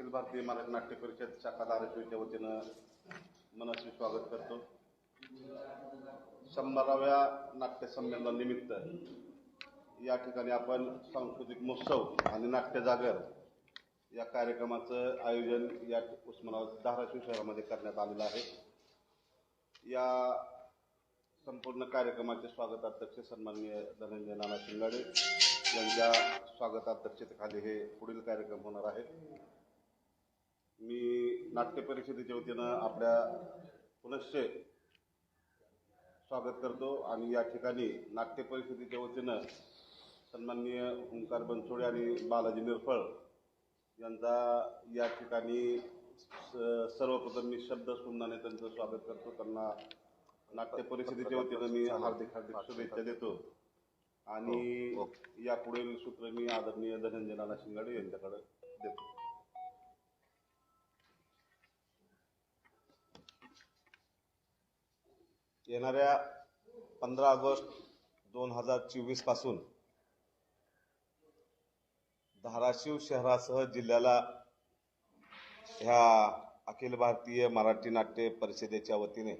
अखिल भारतीय मराठी नाट्य परिषद शाखा धाराशिवच्या वतीनं मनस्वी स्वागत करतो. शंभराव्या नाट्य संमेलनानिमित्त या ठिकाणी आपण सांस्कृतिक महोत्सव आणि नाट्य जागर या कार्यक्रमाचं आयोजन या उस्मानाबाद धाराशिव शहरामध्ये करण्यात आलेलं आहे. या संपूर्ण कार्यक्रमाचे स्वागताध्यक्ष सन्माननीय धनंजय नाना शिंगाडे यांच्या स्वागताध्यक्षतेखाली हे पुढील कार्यक्रम होणार आहेत मी नाट्य परिषदेच्या वतीनं आपल्या पुनश्च स्वागत करतो आणि या ठिकाणी नाट्य परिषदेच्या वतीनं सन्माननीय ओंकार बनसोडे आणि बालाजी निरफळ यांचा या ठिकाणी सर्वप्रथम मी शब्द सुमनाने त्यांचं स्वागत करतो. त्यांना नाट्य परिषदेच्या वतीनं मी हार्दिक हार्दिक शुभेच्छा देतो. आणि यापुढील सूत्र मी आदरणीय धनंजय नाना शिंगाडे यांच्याकडे देतो. येणाऱ्या पंधरा ऑगस्ट दोन हजार चोवीसपासून धाराशिव शहरासह जिल्ह्याला ह्या अखिल भारतीय मराठी नाट्य परिषदेच्या वतीने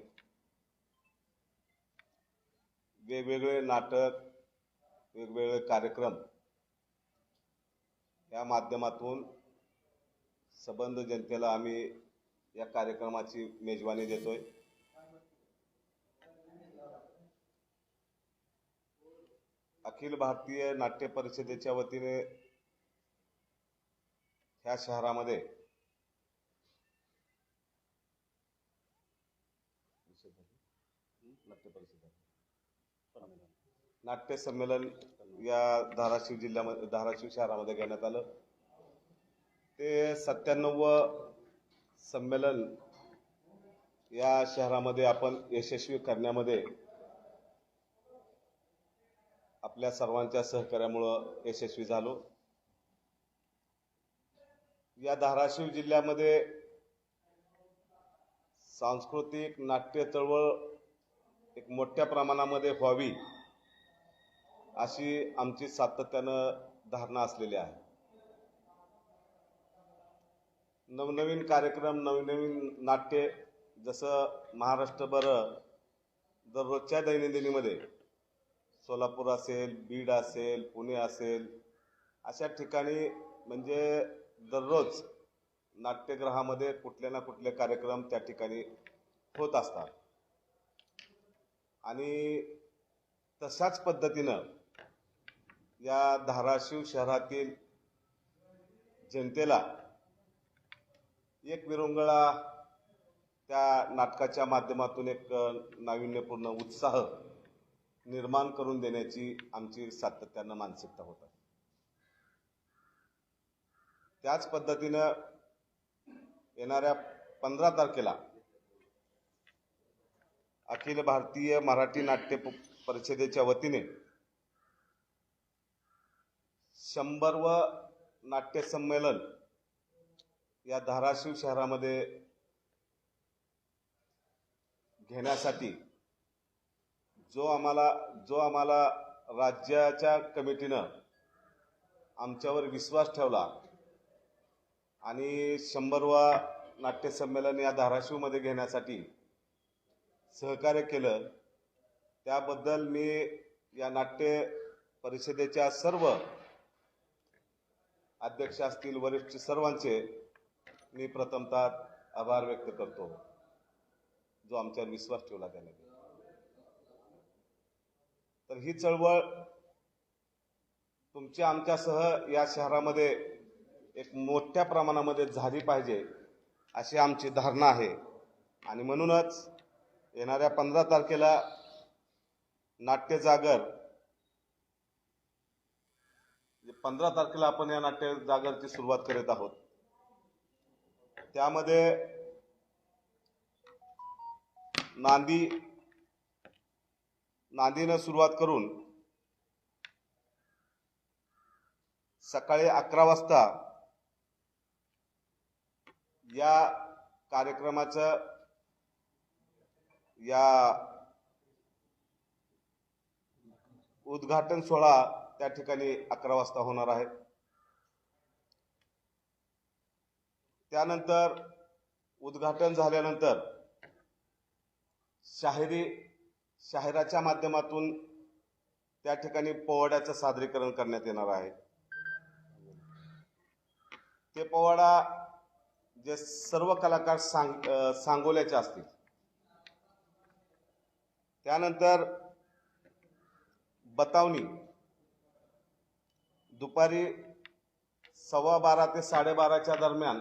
वेगवेगळे नाटक वेगवेगळे कार्यक्रम या माध्यमातून सबंध जनतेला आम्ही या कार्यक्रमाची मेजवानी देतोय. अखिल भारतीय नाट्य परिषदेच्या वतीने ह्या शहरामध्ये नाट्य संमेलन या धाराशिव जिल्ह्यामध्ये धाराशिव शहरामध्ये घेण्यात आलं. ते सत्त्याण्णव संमेलन या शहरामध्ये आपण यशस्वी करण्यामध्ये आपल्या सर्वांच्या सहकार्यामुळं यशस्वी झालो. या धाराशिव जिल्ह्यामध्ये सांस्कृतिक नाट्य चळवळ एक मोठ्या प्रमाणामध्ये व्हावी अशी आमची सातत्यानं धारणा असलेली आहे. नवनवीन कार्यक्रम नवनवीन नाट्य जसं महाराष्ट्रभर दररोजच्या दैनंदिनीमध्ये सोलापूर असेल बीड असेल पुणे असेल अशा ठिकाणी म्हणजे दररोज नाट्यगृहामध्ये कुठले ना कुठले कार्यक्रम त्या ठिकाणी होत असतात. आणि तशाच पद्धतीनं या धाराशिव शहरातील जनतेला एक विरंगळा त्या नाटकाच्या माध्यमातून एक नाविन्यपूर्ण उत्साह निर्माण करून देण्याची आमची सातत्यानं मानसिकता होत आहे. त्याच पद्धतीनं येणाऱ्या पंधरा तारखेला अखिल भारतीय मराठी नाट्य परिषदेच्या वतीने शंभर व नाट्य संमेलन या धाराशिव शहरामध्ये घेण्यासाठी जो आम्हाला जो आम्हाला राज्याच्या कमिटीनं आमच्यावर विश्वास ठेवला आणि शंभरवा नाट्यसंमेलन या धाराशिवमध्ये घेण्यासाठी सहकार्य केलं त्याबद्दल मी या नाट्य परिषदेच्या सर्व अध्यक्ष असतील वरिष्ठ सर्वांचे मी प्रथमतः आभार व्यक्त करतो जो आमच्यावर विश्वास ठेवला त्याने. तर ही चळवळ तुमच्या आमच्यासह या शहरामध्ये एक मोठ्या प्रमाणामध्ये झाली पाहिजे अशी आमची धारणा आहे. आणि म्हणूनच येणाऱ्या पंधरा तारखेला नाट्य जागर म्हणजे पंधरा तारखेला आपण या नाट्य जागरची सुरुवात करीत आहोत. त्यामध्ये नांदी नांदीनं सुरुवात करून सकाळी अकरा वाजता या कार्यक्रमाचं या उद्घाटन सोहळा त्या ठिकाणी अकरा वाजता होणार आहे. त्यानंतर उद्घाटन झाल्यानंतर शाहिरी शाहिराच्या माध्यमातून त्या ठिकाणी पोवाड्याचं सादरीकरण करण्यात येणार आहे. ते पोवाडा जे सर्व कलाकार सांग सांगोल्याचे असतील. त्यानंतर बतावणी. दुपारी सव्वा बारा ते साडेबाराच्या दरम्यान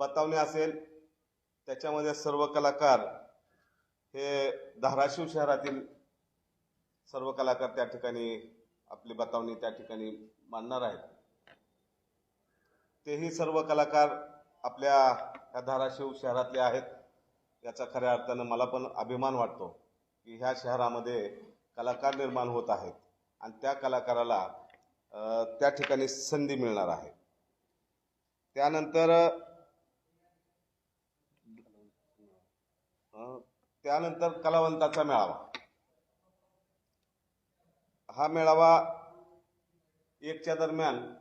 बतावणी असेल त्याच्यामध्ये सर्व कलाकार हे धाराशिव शहरातील सर्व कलाकार त्या ठिकाणी आपली बतावणी त्या ठिकाणी मांडणार आहेत. तेही सर्व कलाकार आपल्या ह्या धाराशिव शहरातले आहेत. याचा खऱ्या अर्थानं मला पण अभिमान वाटतो की ह्या शहरामध्ये कलाकार निर्माण होत आहेत आणि त्या कलाकाराला त्या ठिकाणी संधी मिळणार आहे. त्यानंतर अ, त्यानंतर कलावंताचा मेळावा. हा मेळावा एकच्या दरम्यान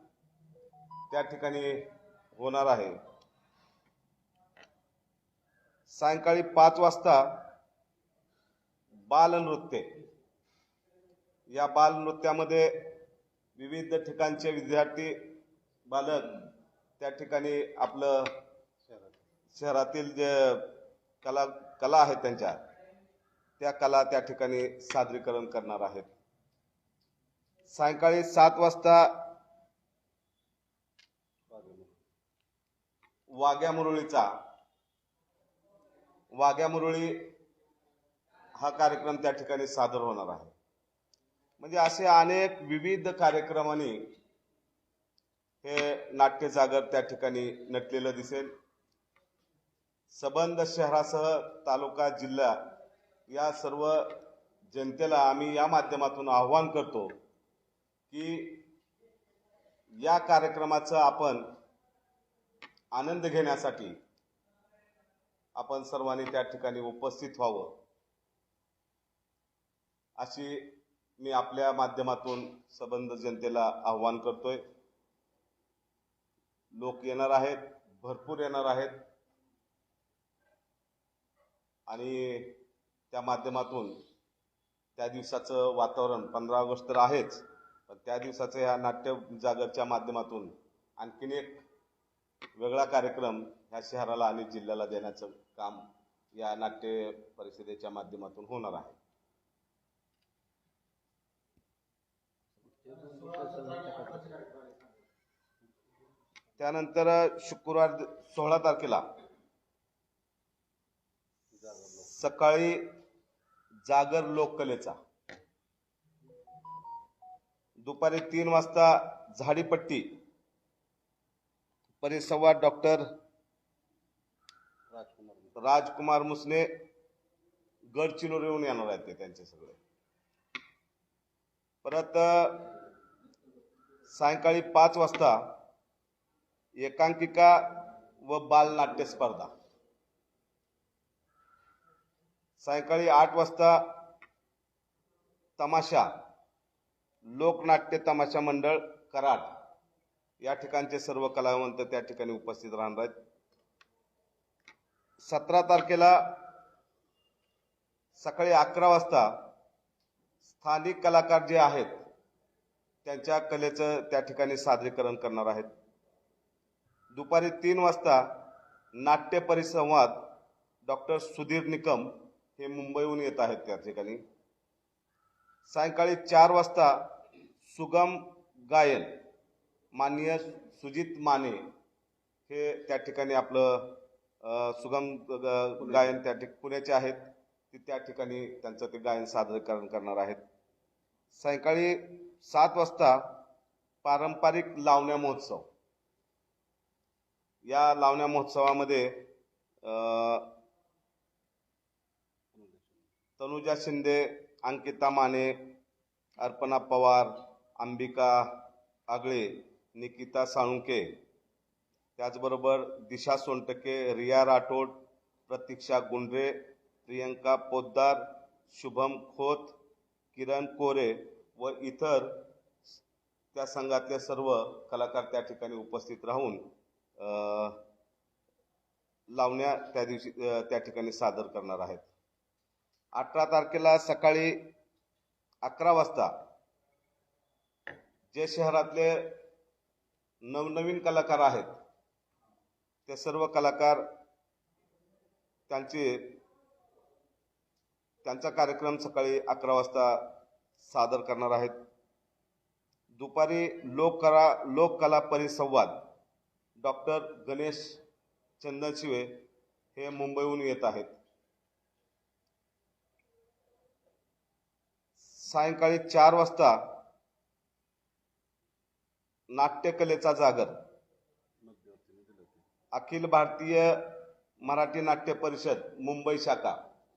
त्या ठिकाणी होणार आहे. सायंकाळी पाच वाजता बालनृत्य. या बालनृत्यामध्ये विविध ठिकाणचे विद्यार्थी बालक त्या ठिकाणी आपलं शहरातील जे कला कला आहेत त्यांच्या. त्या कला त्या ठिकाणी सादरीकरण करणार आहेत. सायंकाळी सात वाजता वाघ्या मुरळीचा वाघ्या मुरळी हा कार्यक्रम त्या ठिकाणी सादर होणार आहे. म्हणजे असे अनेक विविध कार्यक्रमांनी हे नाट्य जागर त्या ठिकाणी नटलेलं दिसेल. सबंध शहरासह तालुका जिल्हा या सर्व जनतेला आम्ही या माध्यमातून आव्हान करतो की या कार्यक्रमाचा आपण आनंद घेण्यासाठी आपण सर्वांनी त्या ठिकाणी उपस्थित व्हावं. अशी मी आपल्या माध्यमातून सबंध जनतेला आव्हान करतोय. लोक येणार आहेत भरपूर येणार आहेत. आणि त्या माध्यमातून त्या दिवसाचं वातावरण पंधरा ऑगस्ट तर आहेच पण त्या दिवसाचं या नाट्य जागरच्या माध्यमातून आणखीन एक वेगळा कार्यक्रम ह्या शहराला आणि जिल्ह्याला देण्याचं काम या नाट्य परिषदेच्या माध्यमातून होणार आहे. त्यानंतर शुक्रवार सोळा तारखेला सकाळी जागर लोककलेचा. दुपारी तीन वाजता झाडीपट्टी. परिसंवाद डॉक्टर राजकुमार मुसने गडचिरोलीहून येणार आहेत ते त्यांचे सगळे. परत सायंकाळी पाच वाजता एकांकिका व बालनाट्य स्पर्धा. सायंकाळी आठ वाजता तमाशा लोकनाट्य तमाशा मंडळ कराड या ठिकाणचे सर्व कलावंत त्या ठिकाणी उपस्थित राहणार आहेत. सतरा तारखेला सकाळी अकरा वाजता स्थानिक कलाकार जे आहेत त्यांच्या कलेचं त्या ठिकाणी सादरीकरण करणार आहेत. दुपारी तीन वाजता नाट्य परिसंवाद डॉक्टर सुधीर निकम हे मुंबईहून येत आहेत त्या ठिकाणी. सायंकाळी चार वाजता सुगम गायन माननीय सुजित माने हे त्या ठिकाणी आपलं सुगम गायन त्या ठिक पुण्याचे आहेत. ते त्या ठिकाणी त्यांचं ते गायन सादरीकरण करणार आहेत. सायंकाळी सात वाजता पारंपरिक लावण्या महोत्सव. या लावण्या महोत्सवामध्ये तनुजा शिंदे अंकिता माने अर्पणा पवार अंबिका आगळे निकिता साळुंके. त्याचबरोबर दिशा सोनटके रिया राठोड प्रतीक्षा गुंडरे प्रियंका पोद्दार शुभम खोत किरण कोरे व इतर त्या संघातले सर्व कलाकार त्या ठिकाणी उपस्थित राहून लावण्या त्या दिवशी त्या ठिकाणी सादर करणार आहेत. अठरा तारखेला सकाळी अकरा वाजता जे शहरातले नवनवीन कलाकार आहेत ते सर्व कलाकार त्यांचे त्यांचा कार्यक्रम सकाळी अकरा वाजता सादर करणार आहेत. दुपारी लोककला लोककला परिसंवाद डॉक्टर गणेश चंदनशिवे हे मुंबईहून येत आहेत. सायंकाळी चार वाजता नाट्यकलेचा जागर. अखिल भारतीय मराठी नाट्य परिषद मुंबई शाखा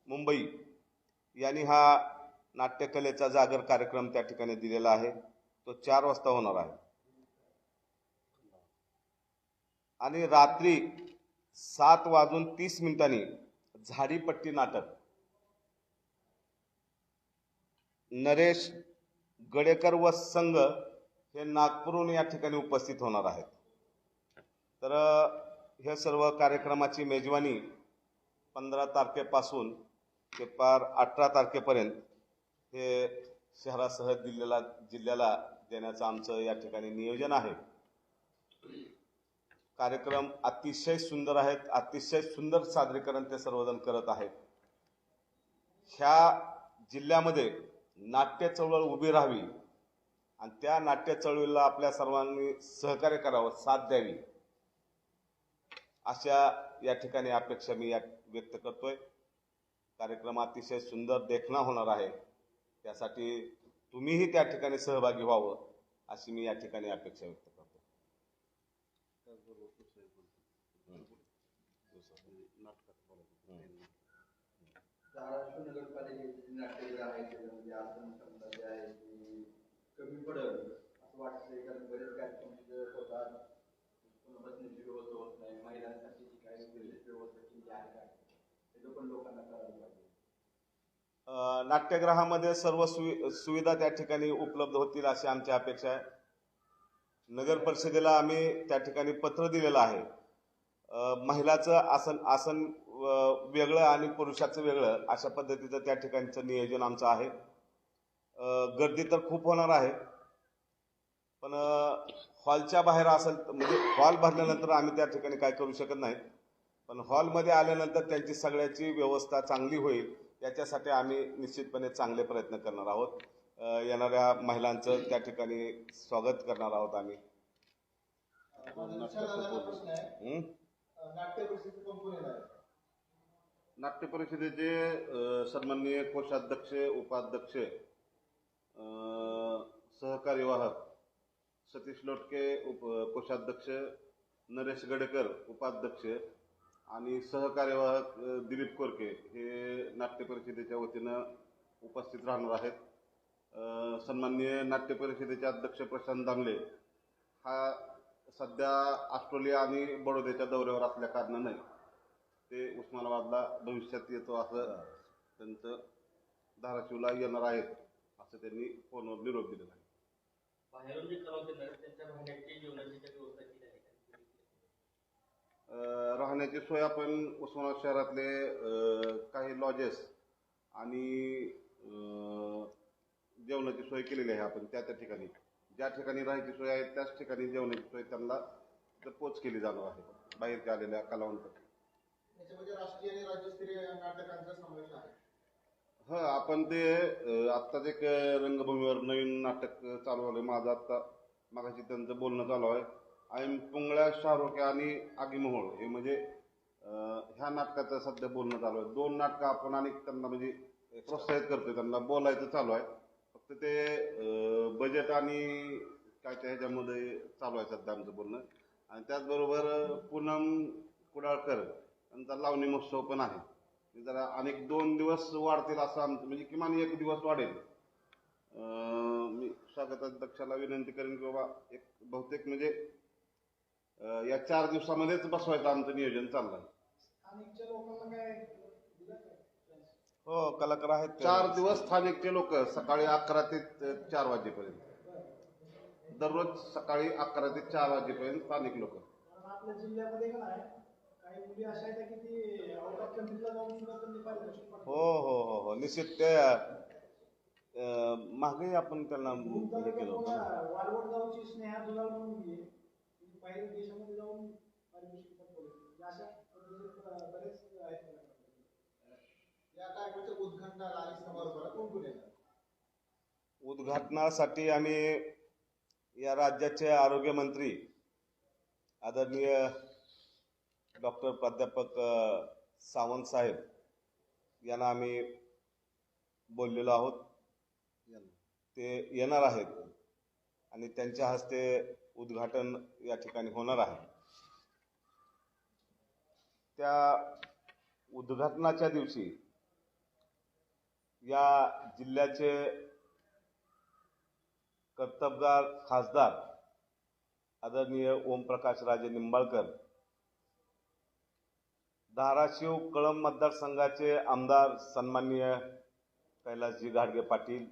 मुंबई यांनी हा नाट्यकलेचा जागर कार्यक्रम त्या ठिकाणी दिलेला आहे. तो चार वाजता होणार आहे. आणि रात्री सात वाजून तीस मिनिटांनी झाडीपट्टी नाटक. नरेश गडेकर व संघ हे नागपूरहून या ठिकाणी उपस्थित होणार आहेत. तर हे सर्व कार्यक्रमाची मेजवानी पंधरा तारखेपासून ते पार अठरा तारखेपर्यंत हे शहरासह दिल्लीला जिल्ह्याला देण्याचं आमचं या ठिकाणी नियोजन आहे. कार्यक्रम अतिशय सुंदर आहेत अतिशय सुंदर सादरीकरण ते सर्वजण करत आहेत. ह्या जिल्ह्यामध्ये नाट्य चळवळ उभी राहावी आणि त्या नाट्य चळवळीला आपल्या सर्वांनी सहकार्य करावं साथ द्यावी. अशा या ठिकाणी अपेक्षा मी या व्यक्त करतोय. कार्यक्रम अतिशय सुंदर देखणा होणार आहे. त्यासाठी तुम्हीही त्या ठिकाणी सहभागी व्हावं अशी मी या ठिकाणी अपेक्षा व्यक्त करतो जे आहे ती कमी असं वाटतंय कारण बरेच कार्यक्रम तिथे होतात पुन्हा बसण्याची व्यवस्था होत नाही महिलांसाठी जी काही व्यवस्था केली आहे काय त्याचं पण लोकांना पाहिजे नाट्यगृहामध्ये सर्व सुवि सुविधा त्या ठिकाणी उपलब्ध होतील अशी आमची अपेक्षा आहे. नगर परिषदेला आम्ही त्या ठिकाणी पत्र दिलेलं आहे. महिलाचं आसन आसन वेगळं आणि पुरुषाचं वेगळं अशा पद्धतीचं त्या ठिकाणचं नियोजन आमचं आहे. गर्दी तर खूप होणार आहे. पण हॉलच्या बाहेर असेल तर- म्हणजे हॉल भरल्यानंतर आम्ही त्या ठिकाणी काय करू शकत नाही. पण हॉलमध्ये आल्यानंतर त्यांची सगळ्याची व्यवस्था चांगली होईल याच्यासाठी आम्ही निश्चितपणे चांगले प्रयत्न करणार आहोत. येणाऱ्या महिलांचं त्या ठिकाणी स्वागत करणार आहोत आम्ही. प्रश्न आहे? नाट्य परिषदेचे सन्माननीय कोषाध्यक्ष उपाध्यक्ष सहकार्यवाहक सतीश लोटके उप कोषाध्यक्ष नरेश गडेकर उपाध्यक्ष आणि सहकार्यवाहक दिलीप कोरके हे नाट्य परिषदेच्या वतीनं उपस्थित राहणार आहेत. अ, सन्माननीय नाट्य परिषदेचे अध्यक्ष प्रशांत दामले हा सध्या ऑस्ट्रेलिया आणि बडोद्याच्या दौऱ्यावर असल्या कारणाने ते उस्मानाबादला भविष्यात येतो असं त्यांचं धाराशिवला येणार आहेत. असं त्यांनी फोनवर निरोप दिलेला आहे. बाहेरून जे कलावंत येणार आहेत, त्यांच्या राहण्याची जेवणाची काही व्यवस्था केली आहे का? अं, राहण्याची सोय आपण उस्मानाबाद शहरातले अं, काही लॉजेस आणि अं, जेवणाची सोय केलेली आहे आपण त्या त्या ठिकाणी. ज्या ठिकाणी राहायची सोय आहे त्याच ठिकाणी जेवणाची सोय त्यांना तिथं पोच केली जाणार आहे. बाहेरच्या आलेल्या कलावंत याच्यामध्ये राष्ट्रीय आणि राज्यस्तरीय नाटकांचा समावेश आहे. हा आपण ते आत्ताच एक रंगभूमीवर नवीन नाटक चालू झालं माझं आत्ता. मागाशी त्यांचं बोलणं चालू आहे. आणि पुंगळ्या शाहरुख आणि आगीमोहोळ हे म्हणजे ह्या नाटकाचं सध्या बोलणं चालू आहे. दोन नाटकं आपण आणि त्यांना म्हणजे प्रोत्साहित करतोय. त्यांना बोलायचं चालू आहे. फक्त ते बजेट आणि काय त्या ह्याच्यामध्ये चालू आहे सध्या आमचं बोलणं. आणि त्याचबरोबर पूनम कुडाळकर यांचा लावणी महोत्सव पण आहे. ते जरा अनेक दोन दिवस वाढतील असं आमचं म्हणजे किमान एक दिवस वाढेल. अं, मी स्वागताध्यक्षाला विनंती करेन की बाबा एक बहुतेक म्हणजे अं, या चार दिवसामध्येच बसवायचं आमचं नियोजन चाललंय. स्थानिकच्या लोकांना काय दिलं काय हो कलाकार आहेत चार दिवस स्थानिकचे लोक सकाळी अकरा ते चार वाजेपर्यंत. दररोज सकाळी अकरा ते चार वाजेपर्यंत स्थानिक लोक. आपल्या जिल्ह्यामध्ये का नाही हो. हो हो हो. निश्चित ते मागे आपण त्यांना हे केलं उद्घाटनासाठी आम्ही या राज्याचे आरोग्यमंत्री आदरणीय डॉक्टर प्राध्यापक सावंत साहेब यांना आम्ही बोललेलो आहोत. ते येणार आहेत आणि त्यांच्या हस्ते उद्घाटन या ठिकाणी होणार आहे. त्या उद्घाटनाच्या दिवशी या जिल्ह्याचे कर्तबगार खासदार आदरणीय ओमप्रकाश राजे निंबाळकर धाराशिव कळंब मतदारसंघाचे आमदार सन्माननीय कैलासजी घाडगे पाटील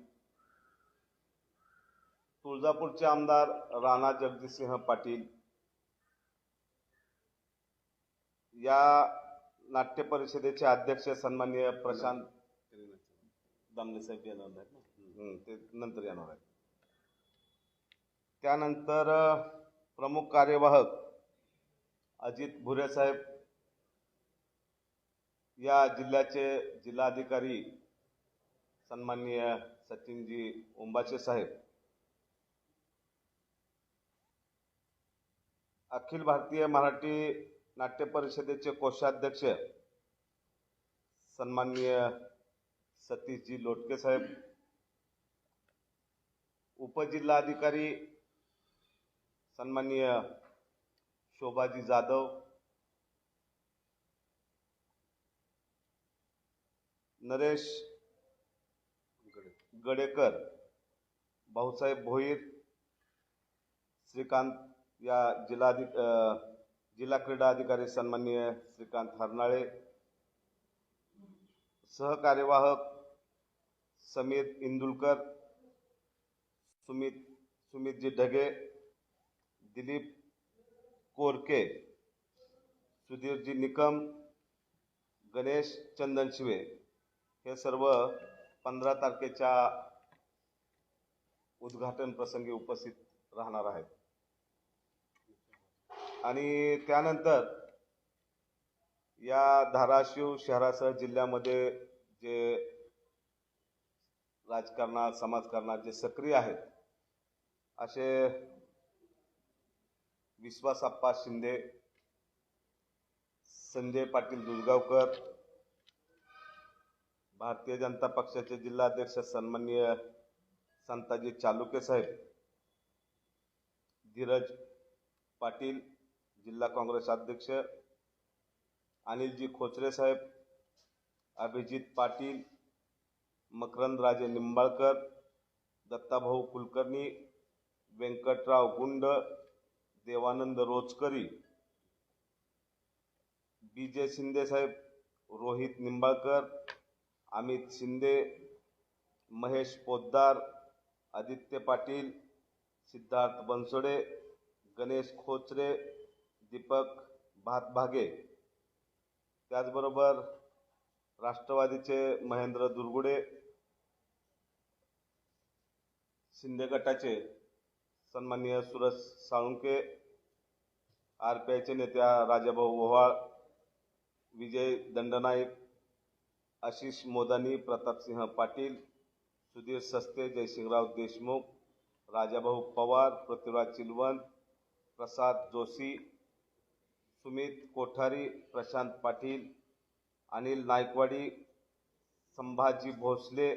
तुळजापूरचे आमदार राणा जगदीशसिंह पाटील या नाट्य परिषदेचे अध्यक्ष सन्माननीय प्रशांत दामले साहेब येणार आहेत ते नंतर येणार आहेत. त्यानंतर प्रमुख कार्यवाहक अजित भुरे साहेब या जिल्ह्याचे जिल्हाधिकारी सन्माननीय सचिनजी ओंबाचे साहेब अखिल भारतीय मराठी नाट्य परिषदेचे कोषाध्यक्ष सन्माननीय सतीशजी लोटके साहेब उपजिल्हाधिकारी सन्माननीय शोभाजी जाधव नरेश गडेकर भाऊसाहेब भोईर श्रीकांत या जिल्हाधिक जिल्हा क्रीडा अधिकारी सन्माननीय श्रीकांत हरनाळे सहकार्यवाहक समीर इंदुलकर सुमित सुमितजी ढगे दिलीप कोरके सुधीरजी निकम गणेश चंदनशिवे हे सर्व पंधरा तारखेच्या उद्घाटन प्रसंगी उपस्थित राहणार आहेत. आणि त्यानंतर या धाराशिव शहरासह जिल्ह्यामध्ये जे राजकारणात समाजकारणात जे सक्रिय आहेत असे विश्वासाप्पा शिंदे संजय पाटील दुर्गावकर भारतीय जनता पक्षाचे जिल्हाध्यक्ष सन्माननीय संताजी चालुके साहेब धीरज पाटील जिल्हा काँग्रेस अध्यक्ष अनिलजी खोचरे साहेब अभिजित पाटील मकरंद राजे निंबाळकर दत्ताभाऊ कुलकर्णी व्यंकटराव गुंड देवानंद रोचकरी बी जे शिंदे साहेब रोहित निंबाळकर अमित शिंदे महेश पोद्दार आदित्य पाटील सिद्धार्थ बनसोडे गणेश खोचरे दीपक भातभागे त्याचबरोबर राष्ट्रवादीचे महेंद्र दुर्गुडे शिंदे गटाचे सन्माननीय सुरज साळुंके आर पी आयचे नेत्या राजाभाऊ ओव्हाळ विजय दंडनाईक आशिष मोदानी प्रतापसिंह पाटील सुधीर सस्ते जयसिंगराव देशमुख राजाभाऊ पवार पृथ्वीराज चिलवंत प्रसाद जोशी सुमित कोठारी प्रशांत पाटील अनिल नायकवाडी संभाजी भोसले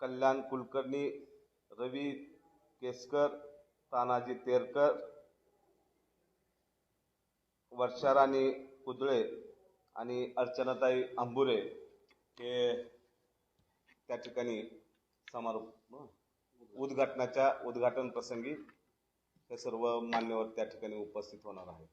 कल्याण कुलकर्णी रवी केसकर तानाजी तेरकर वर्षाराणी कुदळे. आणि अर्चनाताई आंबुरे हे त्या ठिकाणी समारोप उद्घाटनाच्या उद्घाटन प्रसंगी हे सर्व मान्यवर त्या ठिकाणी उपस्थित होणार आहेत.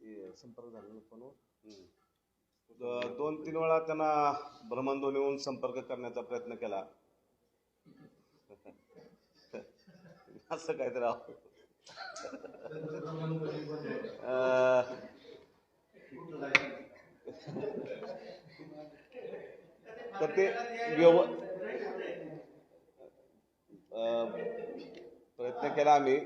ते संपर्क झाला फोनवर दोन तीन वेळा त्यांना भ्रमणध्वनीहून संपर्क करण्याचा प्रयत्न केला. असं काहीतरी तर ते व्यव प्रयत्न केला आम्ही.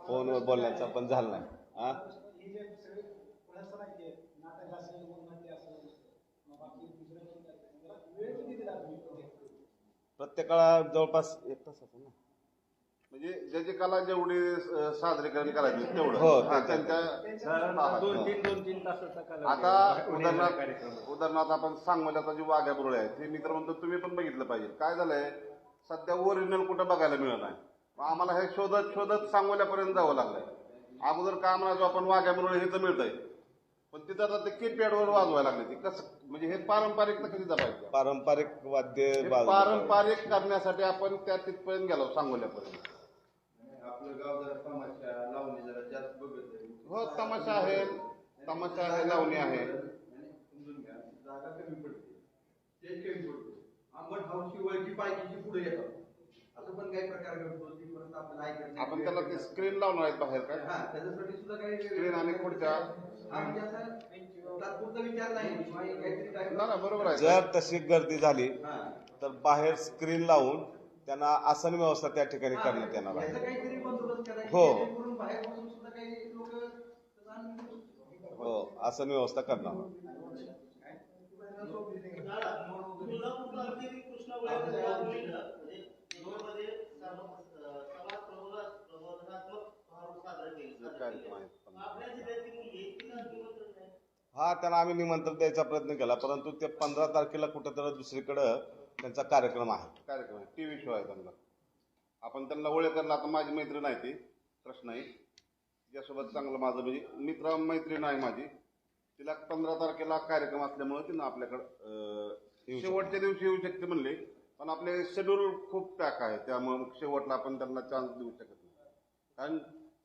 फोनवर बोलण्याचा पण झाला नाही हा हे जे सगळे प्रयत्न आहेत ते, नाटक असेल नाट्य असेल मग बाकी दुसरं पण करतात. त्याला वेळ किती दिला तुम्ही प्रत्येक? प्रत्येकाला जवळपास एक तास असेल ना. म्हणजे ज्याची कला जेवढी अं, सादरीकरण करायची तेवढं. हो, हा, ते- ते- त्यांच्या हा, दोन तीन दोन तीन तासाचा आता आहे. कार्यक्रम उदाहरणार्थ उदाहरणार्थ आपण सांगोल्याचा जी वाघ्या बुरळे आहेत हे मित्र म्हणतो तुम्ही पण बघितलं पाहिजे. काय झालंय? सध्या ओरिजिनल कुठं बघायला मिळत नाही. मग आम्हाला हे शोधत शोधत सांगोल्यापर्यंत जावं लागलंय. अगोदर काय म्हणायचो आपण वाघ्या बुरळे हे तर मिळतंय. पण तिथं आता ते कीपॅडवर वाजवायला लागले. ती कसं म्हणजे हे पारंपरिक कधी जपायचं? पारंपरिक वाद्य हे बाजूला पारंपरिक करण्यासाठी आपण त्या तिथपर्यंत गेलो सांगोल्यापर्यंत. आपलं गाव जरा तमाशा लावणी जरा जास्त बघत आहे. हो तमाशा आहे. तमाशा आहे लावणी आहे. आणि समजून घ्या जागा कमी पडते. स्टेज कमी पडतो. आंबट हाऊसची वळकी पायकीची पुढे येतात. असं पण काही प्रकार घडतो ती परत आपल्याला ऐकायला नाही. आपण त्याला ते स्क्रीन लावणार आहेत बाहेर काय हा त्याच्यासाठी सुद्धा काही स्क्रीन आणि खुर्च्या हा म्हणजे असं तात्पुरता विचार नाही किंवा काहीतरी टाईप ना ना बरोबर आहे. जर तशी गर्दी झाली हा. तर बाहेर स्क्रीन लावून त्यांना आसन व्यवस्था त्या ठिकाणी करण्यात येणार आहे. याचा काहीतरी बंदोबस्त करायचा हो. जेणेकरून बाहेर बसून सुद्धा काही लोक त्याचा आनंद घेऊ शकतात. हो आसन व्यवस्था करणार कृष्णा या मुलीनं म्हणजे इंदोरमध्ये सम- अं, समाज प्रबोधना- प्रबोधनात्मक भाव साजरा केले साजरा कार्यक्रम केले. आहेत मग आपल्या जिल्ह्याची मुलगी आहे, तिला निमंत्रण नाही. हा त्यांना आम्ही निमंत्रण द्यायचा प्रयत्न केला परंतु ते पंधरा तारखेला कुठेतरी दुसरीकडं त्यांचा कार्यक्रम आहे. कार्यक्रम आहे. टीव्ही शो आहे त्यांना आपण त्यांना ओळखला आता माझी मैत्रीण आहे ती कृष्णाई तिच्यासोबत चांगलं माझं म्हणजे मित्र मैत्रीण आहे माझी. तिला पंधरा तारखेला कार्यक्रम असल्यामुळे तिनं आपल्याकडं शेवटच्या दिवशी येऊ शकते म्हणले. पण आपले शेड्यूल खूप पॅक आहे त्यामुळे शेवटला आपण त्यांना चान्स देऊ शकत नाही. कारण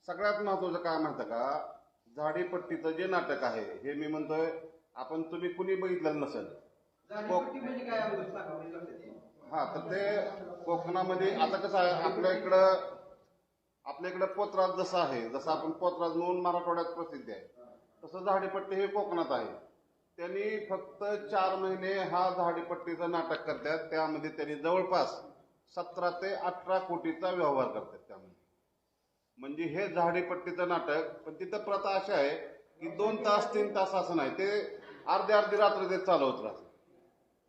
सगळ्यात महत्वाचं काय माहितं का? झाडीपट्टीचं जे नाटक आहे हे मी म्हणतोय आपण तुम्ही कुणी बघितलेलं नसेल. म्हणजे काय अगोदर सांगा म्हणजे लक्षात येईल. हा तर ते कोकणामध्ये आता कसं आहे आपल्या इकडं आपल्या इकडं पोतराज जसं आहे जसं आपण पोतराज म्हणून मराठवाड्यात प्रसिद्ध आहे तसं झाडीपट्टी हे कोकणात आहे. त्यांनी फक्त चार महिने हा झाडीपट्टीचं नाटक करतात त्यामध्ये त्यांनी जवळपास सतरा ते अठरा कोटीचा व्यवहार करतात त्यामध्ये. म्हणजे हे झाडेपट्टीचं नाटक पण तिथं प्रथा अशी आहे की दोन तास तीन तास असं नाही. ते अर्धे अर्धी रात्र ते चालवत राहते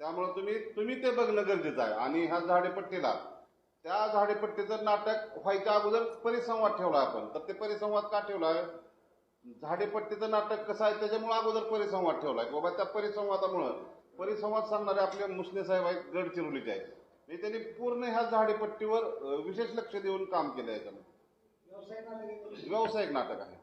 त्यामुळे तुम्ही तुम्ही ते बघणं गरजेचं आहे. आणि ह्या झाडेपट्टीला त्या झाडेपट्टीचं नाटक व्हायच्या अगोदर परिसंवाद ठेवला आपण. तर ते परिसंवाद का ठेवला आहे झाडेपट्टीचं नाटक कसं आहे त्याच्यामुळे अगोदर परिसंवाद ठेवलाय. बाबा त्या परिसंवादामुळं परिसंवाद सांगणारे आपले मुसने साहेब आहेत गडचिरोलीचे आहेत. म्हणजे त्यांनी पूर्ण ह्या झाडेपट्टीवर विशेष लक्ष देऊन काम केलं याच्यामध्ये. व्यावसायिक व्यावसायिक नाटक आहे.